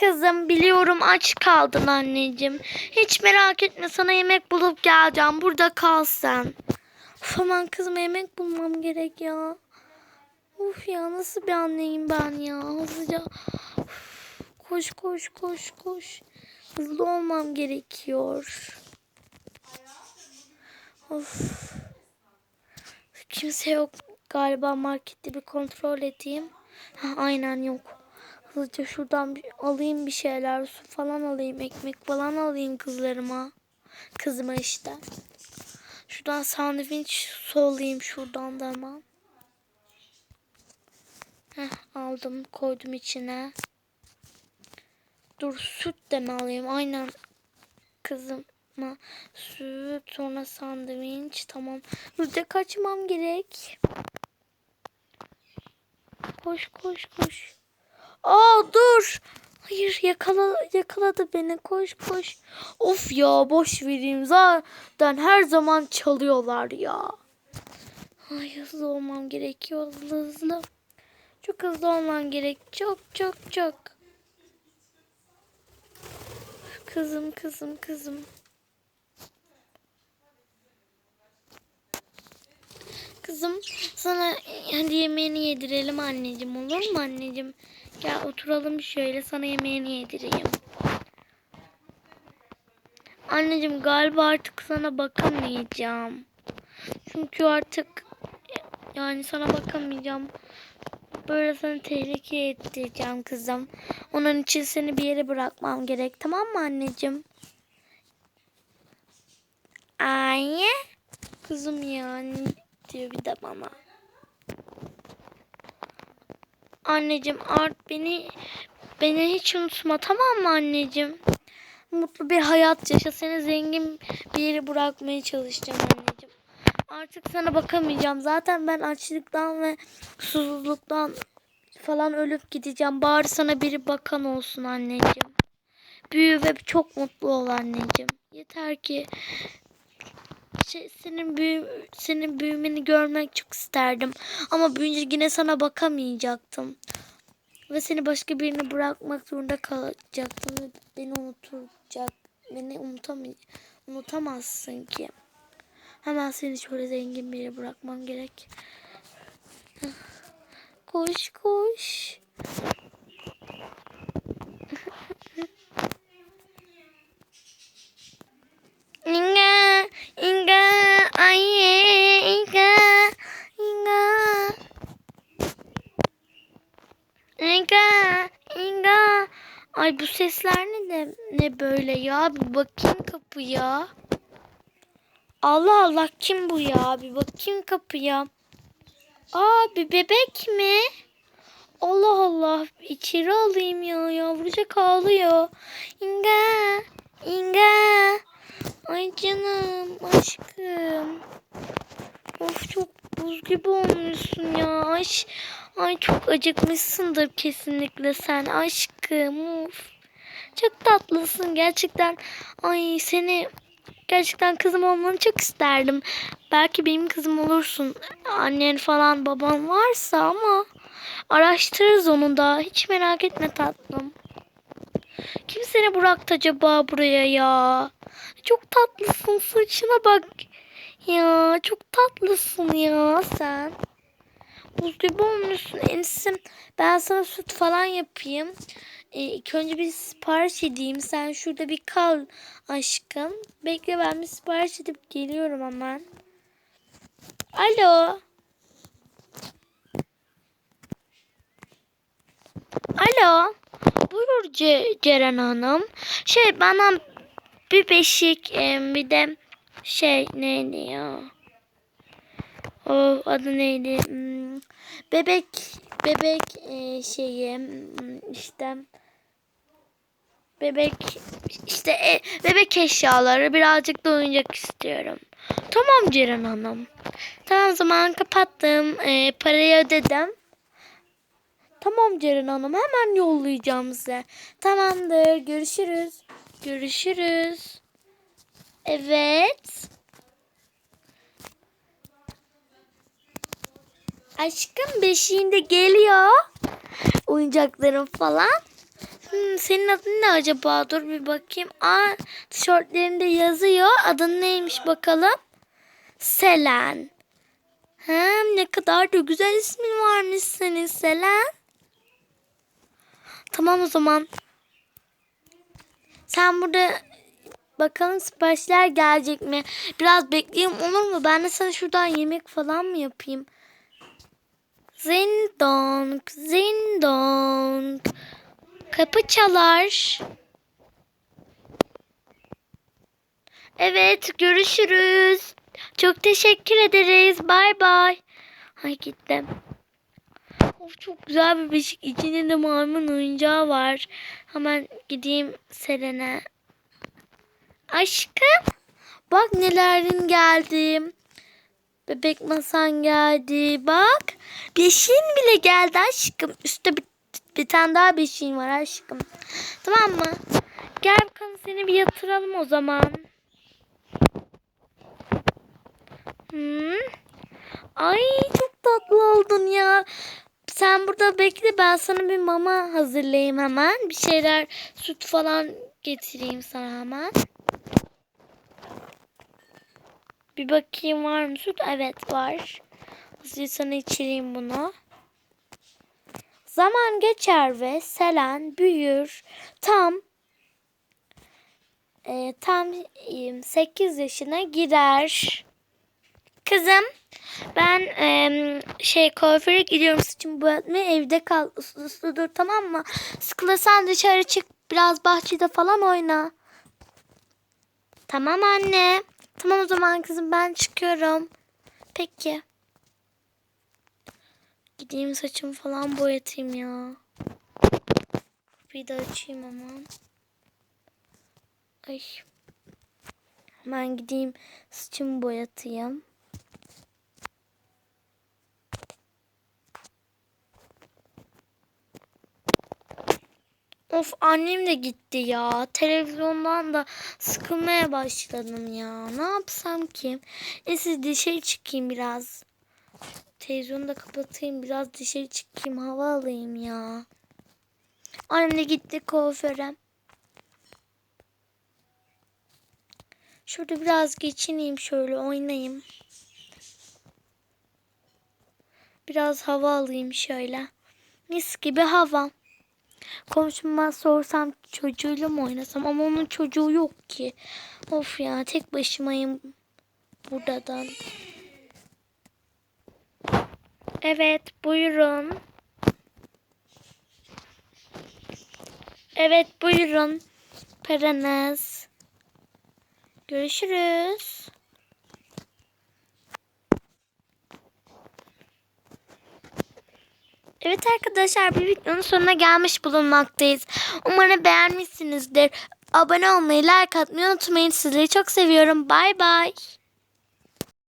Kızım biliyorum aç kaldın anneciğim. Hiç merak etme sana yemek bulup geleceğim. Burada kal sen. Of aman kızım yemek bulmam gerek ya. Of ya nasıl bir anneyim ben ya. Hızlıca. Koş koş koş koş. Hızlı olmam gerekiyor. Of. Kimse yok galiba markette bir kontrol edeyim. Ha, aynen yok. Hızlıca şuradan bir alayım bir şeyler. Su falan alayım. Ekmek falan alayım kızlarıma. Kızıma işte. Şuradan sandviç su alayım şuradan da hemen. Heh, aldım koydum içine. Dur süt de mi alayım? Aynen kızıma süt sonra sandviç tamam. Burada kaçmam gerek. Koş koş koş. Aa dur. Hayır yakala, yakaladı beni koş koş. Of ya boş vereyim zaten her zaman çalıyorlar ya. Ay hızlı olmam gerekiyor hızlı hızlı. Çok hızlı olmam gerek. Çok çok çok. Kızım kızım kızım. Kızım sana hadi yemeğini yedirelim anneciğim olur mu anneciğim? Gel oturalım şöyle sana yemeğini yedireyim. Anneciğim galiba artık sana bakamayacağım. Çünkü artık yani sana bakamayacağım. Böyle seni tehlikeye edeceğim kızım. Onun için seni bir yere bırakmam gerek. Tamam mı anneciğim? Anne. Kızım yani diyor bir de bana. Anneciğim art beni beni hiç unutma tamam mı anneciğim? Mutlu bir hayat yaşa. Seni zengin bir yere bırakmaya çalışacağım anneciğim. Artık sana bakamayacağım. Zaten ben açlıktan ve susuzluktan falan ölüp gideceğim. Bari sana biri bakan olsun anneciğim. Büyü ve çok mutlu ol anneciğim. Yeter ki şey, senin büyü, senin büyümeni görmek çok isterdim. Ama büyüyünce yine sana bakamayacaktım. Ve seni başka birine bırakmak zorunda kalacaktım. Ve beni unutacak. Beni unutamay unutamazsın ki. Hemen seni şöyle zengin bir yere bırakmam gerek. Koş koş. Inga, Inga, aye, Inga, Inga. Inga, Inga. Ay bu sesler ne ne böyle ya? Bir bakayım kapıya. Allah Allah kim bu ya? Bir bakayım kapıya. Aa bir bebek mi? Allah Allah içeri alayım ya yavrucak ağlıyor. İnga, İnga. Ay canım aşkım. Of çok buz gibi olmuşsun ya. Ay, ay çok acıkmışsındır kesinlikle sen aşkım. Of. Çok tatlısın gerçekten. Ay seni gerçekten kızım olmanı çok isterdim. Belki benim kızım olursun. Annen falan baban varsa ama araştırırız onu da. Hiç merak etme tatlım. Kim seni bıraktı acaba buraya ya? Çok tatlısın saçına bak. Ya çok tatlısın ya sen. Buz gibi olmuşsun Enis'im. Ben sana süt falan yapayım. Ee, ilk önce bir sipariş edeyim. Sen şurada bir kal aşkım. Bekle ben bir sipariş edip geliyorum hemen. Alo. Alo. Buyur Ce- Ceren Hanım. Şey bana bir beşik em, bir de şey neydi ya? O adı neydi? Hmm, bebek bebek e, şeyi işte bebek işte e, bebek eşyaları birazcık da oyuncak istiyorum. Tamam Ceren Hanım. Tamam zaman kapattım. E, parayı ödedim. Tamam Ceren Hanım hemen yollayacağım size. Tamamdır görüşürüz. Görüşürüz. Evet. Aşkım beşiğinde geliyor. Oyuncaklarım falan. Hmm, senin adın ne acaba? Dur bir bakayım. Aa, tişörtlerinde yazıyor. Adın neymiş bakalım? Selen. Hem ne kadar da güzel ismin varmış senin Selen. Tamam o zaman. Sen burada bakalım siparişler gelecek mi? Biraz bekleyeyim olur mu? Ben de sana şuradan yemek falan mı yapayım? Zindong, zindong. Kapı çalar. Evet, görüşürüz. Çok teşekkür ederiz. Bay bay. Ay gittim. Of çok güzel bir beşik. İçinde de maymun oyuncağı var. Hemen gideyim Selen'e. Aşkım. Bak nelerin geldi. Bebek masan geldi. Bak. Beşiğin bile geldi aşkım. Üstte bir, bir tane daha beşiğin var aşkım. Tamam mı? Gel bakalım seni bir yatıralım o zaman. Hmm. Ay çok tatlı oldun ya. Sen burada bekle ben sana bir mama hazırlayayım hemen. Bir şeyler süt falan getireyim sana hemen. Bir bakayım var mı süt? Evet var. Hızlıca sana içireyim bunu. Zaman geçer ve Selen büyür. Tam e, tam 8 yaşına girer. Kızım ben em, şey kuaföre gidiyorum saçımı boyatmaya evde kal uslu dur tamam mı? Sıkılırsan dışarı çık biraz bahçede falan oyna. Tamam anne. Tamam o zaman kızım ben çıkıyorum. Peki. Gideyim saçımı falan boyatayım ya. Kapıyı da açayım aman. Ay. Hemen gideyim saçımı boyatayım. Of annem de gitti ya. Televizyondan da sıkılmaya başladım ya. Ne yapsam ki? Neyse dışarı çıkayım biraz. Televizyonu da kapatayım. Biraz dışarı çıkayım. Hava alayım ya. Annem de gitti kuaföre. Şurada biraz geçineyim şöyle oynayayım. Biraz hava alayım şöyle. Mis gibi hava. Komşuma sorsam çocuğuyla mı oynasam ama onun çocuğu yok ki. Of ya tek başımayım buradan. Evet buyurun. Evet buyurun. Paranız. Görüşürüz. Evet arkadaşlar bir videonun sonuna gelmiş bulunmaktayız. Umarım beğenmişsinizdir. Abone olmayı, like atmayı unutmayın. Sizleri çok seviyorum. Bay bay.